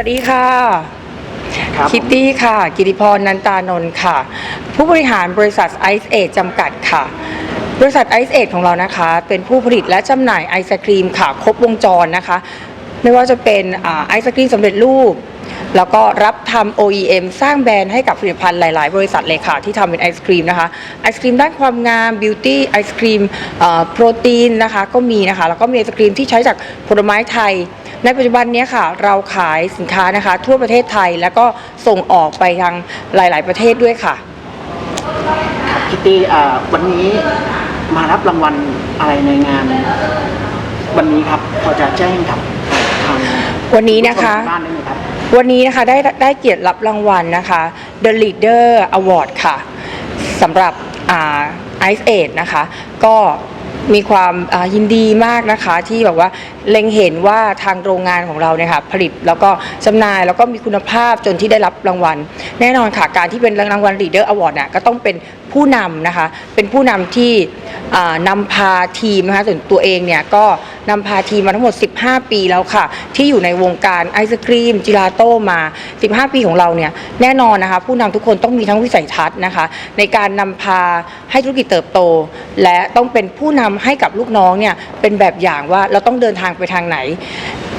สวัสดีค่ะครับคิตตี้ค่ะ กิติพรนันตานนท์ค่ะ ผู้บริหารบริษัทไอซ์เอจจำกัดค่ะ บริษัทไอซ์เอจของเรานะคะ เป็นผู้ผลิตและจำหน่ายไอศครีมค่ะ ครบวงจรนะคะ ไม่ว่าจะเป็นอ่าไอศครีมสำเร็จรูป แล้วก็รับทำ OEM สร้างแบรนด์ให้กับผลิตภัณฑ์หลาย ๆ บริษัทเลยค่ะ ที่ทำเป็นไอศครีมนะคะ ไอศครีมด้านความงามบิวตี้ไอศครีมเอ่อโปรตีนนะคะ ก็มีนะคะ แล้วก็มีไอศครีมที่ใช้จากผลไม้ไทย ในปัจจุบันเนี้ยค่ะเราขายสินค้านะคะ ทั่วประเทศไทยแล้วก็ส่งออกไปทางหลาย ๆ ประเทศด้วยค่ะคิตตี้อ่าวันนี้มารับรางวัลอะไรในงาน วันนี้ครับพอจะแจ้งกับทางวันนี้นะคะผู้ชมทางบ้านได้ไหมครับวันนี้นะคะได้ได้เกียรติรับรางวัลนะคะ The Leader Award ค่ะสำหรับอ่า Ice Age นะคะ ก็ มีความยินดีมากนะคะที่แบบว่าเล็งเห็นว่าทางโรงงานของเราเนี่ยค่ะผลิตแล้วก็จำหน่ายแล้วก็มีคุณภาพจนที่ได้รับรางวัล แน่นอนค่ะการที่เป็นรางวัล Leader Award เนี่ยก็ต้องเป็นผู้นำนะคะ เป็นผู้นำที่นำพาทีมนะคะส่วนตัวเองเนี่ยก็ นำพาทีมมาทั้งหมด 15 ปีแล้วค่ะ ที่อยู่ในวงการไอศครีมจิลาโต้มา 15 ปีของเราเนี่ยแน่นอนนะคะ ผู้นำทุกคนต้องมีทั้งวิสัยทัศน์นะคะ ในการนำพาให้ธุรกิจเติบโต และต้องเป็นผู้นำให้กับลูกน้องเนี่ยเป็นแบบอย่างว่าเราต้องเดินทางไปทางไหน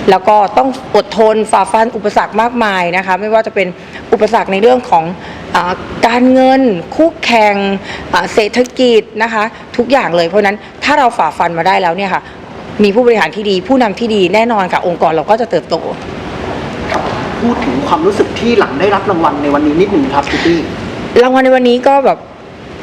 แล้วก็ต้องอดทนฝ่าฟันอุปสรรคมากมายนะคะ ไม่ว่าจะเป็นอุปสรรคในเรื่องของอการเงิน คู่แข่งเศรษฐกิจนะคะ ทุกอย่างเลยเพราะนั้นถ้าเราฝ่าฟันมาได้แล้วเนี่ยค่ะ มีผู้บริหารที่ดี ผู้นำที่ดีแน่นอนค่ะองค์กรเราก็จะเติบโต พูดถึงความรู้สึกที่หลังได้รับรางวัลในวันนี้นิดหนึ่งครับคิตตี้รางวัลในวันนี้ก็แบบ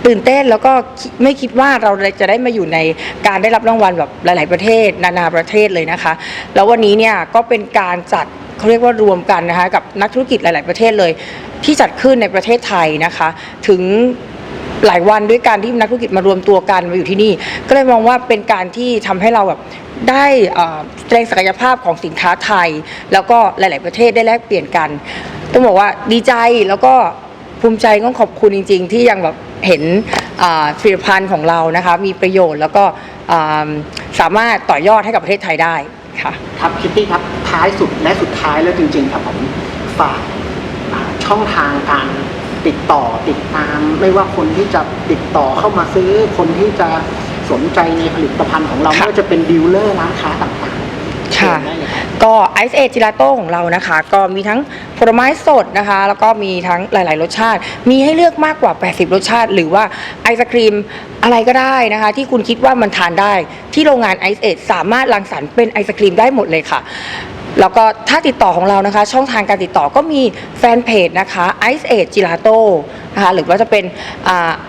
ตื่นเต้นแล้วก็คิดไม่คิดว่าเราจะได้มาอยู่ในการได้รับรางวัลแบบหลาย ๆ ประเทศ นานาประเทศเลยนะคะ แล้ววันนี้เนี่ยก็เป็นการจัดเขาเรียกว่ารวมกันนะคะกับนักธุรกิจหลาย ๆ ประเทศเลย ที่จัดขึ้นในประเทศไทยนะคะ ถึง หลายวันด้วยการที่นักธุรกิจมารวมตัวกันมาอยู่ที่นี่ ก็เลยมองว่าเป็นการที่ทำให้เราแบบได้แสดงศักยภาพของสินค้าไทย แล้วก็หลาย ๆ ประเทศได้แลกเปลี่ยนกัน ต้องบอกว่าดีใจแล้วก็ภูมิใจต้องขอบคุณจริง ๆ ที่ยังแบบเห็นผลิตภัณฑ์ของเรานะคะมีประโยชน์แล้วก็สามารถต่อยอดให้กับประเทศไทยได้ค่ะครับคิตตี้ครับท้ายสุดและสุดท้ายแล้วจริง ๆ ครับผมฝากช่องทางการ ติดต่อติดตาม ไม่ว่าคนที่จะติดต่อเข้ามาซื้อคนที่จะสนใจในผลิตภัณฑ์ของเราค่ะไม่ว่าจะเป็นดีลเลอร์ร้านค้าต่างๆค่ะเชิญได้เลยครับก็ไอซ์เอจิลาโต้ของเรานะคะ ก็มีทั้งผลไม้สดนะคะ แล้วก็มีทั้งหลาย ๆ รสชาติ มีให้เลือกมากกว่า 80 รสชาติ หรือว่าไอศครีมอะไรก็ได้นะคะ ที่คุณคิดว่ามันทานได้ ที่โรงงานไอซ์เอสามารถรังสรรค์เป็นไอศครีมได้หมดเลยค่ะ แล้วก็ถ้าติดต่อของเรานะคะ ช่องทางการติดต่อก็มีแฟนเพจนะคะ Ice Age Gelato นะคะหรือว่าจะเป็น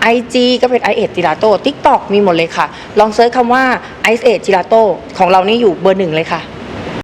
ไอจีก็เป็น Ice Age Gelato TikTok มีหมดเลยค่ะ ลองเซิร์ชคำว่า Ice Age Gelato ของเรานี่อยู่เบอร์หนึ่งเลยค่ะ